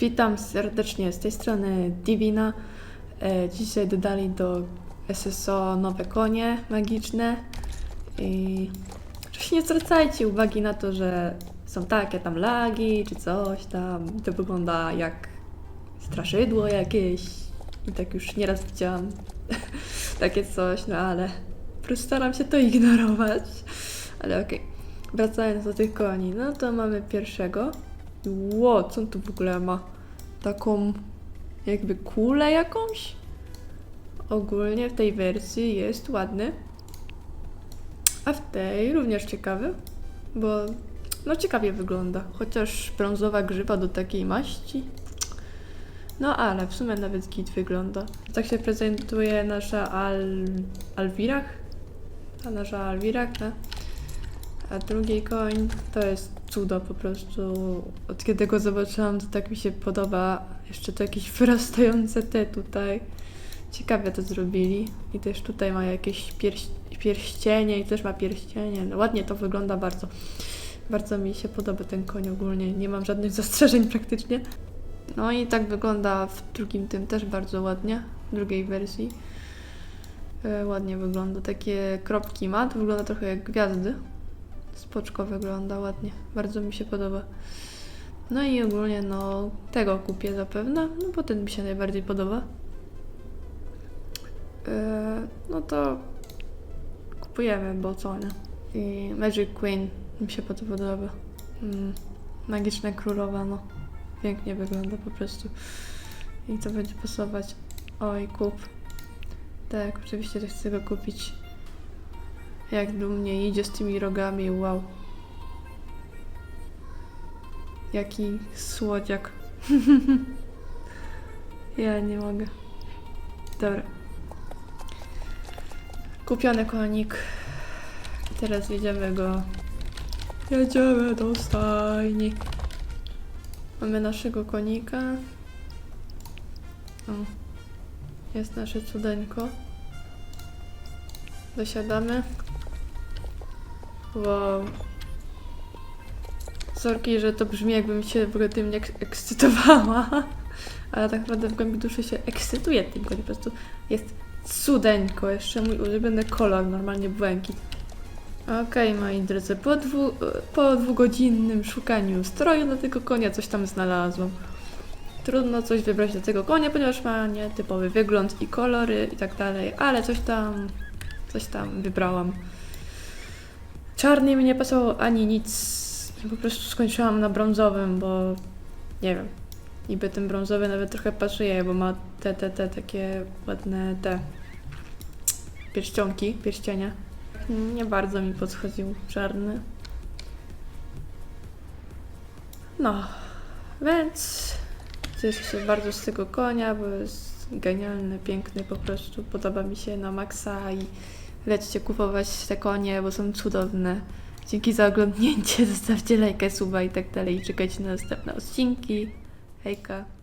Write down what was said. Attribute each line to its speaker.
Speaker 1: Witam serdecznie z tej strony Divina. E, dzisiaj dodali do SSO nowe konie magiczne. I oczywiście nie zwracajcie uwagi na to, że są takie tam lagi czy coś tam. To wygląda jak straszydło jakieś. I tak już nieraz widziałam takie coś, no ale po prostu staram się to ignorować. Ale okej. Wracając do tych koni, no to mamy pierwszego. Ło, co on tu w ogóle ma? Taką jakby kulę jakąś? Ogólnie w tej wersji jest ładny. A w tej również ciekawy, bo no ciekawie wygląda. Chociaż brązowa grzyba do takiej maści. No ale w sumie nawet git wygląda. Tak się prezentuje nasza Al... Alwirach. Ta nasza Alwirach, no. A drugi koń to jest cudo po prostu. Od kiedy go zobaczyłam, to tak mi się podoba. Jeszcze to jakieś wyrastające te tutaj. Ciekawie to zrobili. I też tutaj ma jakieś pierś pierścienie i też ma pierścienie. No ładnie to wygląda bardzo. Bardzo mi się podoba ten koń ogólnie. Nie mam żadnych zastrzeżeń praktycznie. No i tak wygląda w drugim tym też bardzo ładnie. W drugiej wersji. E, ładnie wygląda. Takie kropki ma. To wygląda trochę jak gwiazdy. Spoczko wygląda ładnie. Bardzo mi się podoba. No i ogólnie no tego kupię zapewne, no bo ten mi się najbardziej podoba. Eee, no to kupujemy, bo co nie? I Magic Queen mi się podoba. Mm, magiczna królowa, no. Pięknie wygląda po prostu. I to będzie pasować. Oj, kup. Tak, oczywiście też chcę go kupić. Jak do mnie idzie z tymi rogami, wow. Jaki słodziak. ja nie mogę. Dobra. Kupiony konik. Teraz jedziemy go. Jedziemy do stajni. Mamy naszego konika. O. Jest nasze cudeńko. Dosiadamy. Wow. Sorki, że to brzmi jakbym się w ogóle tym nie ek- ekscytowała. Ale tak naprawdę w głębi duszy się ekscytuję tym koniem. Po prostu jest cudeńko. Jeszcze mój ulubiony kolor, normalnie błękit. Okej, moi drodzy, po, dwu, po dwugodzinnym szukaniu stroju dla tego konia coś tam znalazłam. Trudno coś wybrać do tego konia, ponieważ ma nietypowy wygląd i kolory i tak dalej, ale coś tam, coś tam wybrałam. Czarny mi nie pasował ani nic. Po prostu skończyłam na brązowym, bo nie wiem. Niby ten brązowy nawet trochę pasuje, bo ma te, te, te takie ładne te pierścionki, pierścienia. Nie bardzo mi podchodził czarny. No, więc cieszę się bardzo z tego konia, bo jest genialny, piękny po prostu. Podoba mi się na maksa i lećcie kupować te konie, bo są cudowne. Dzięki za oglądnięcie, zostawcie lajkę, suba i tak dalej. Czekajcie na następne odcinki. Hejka.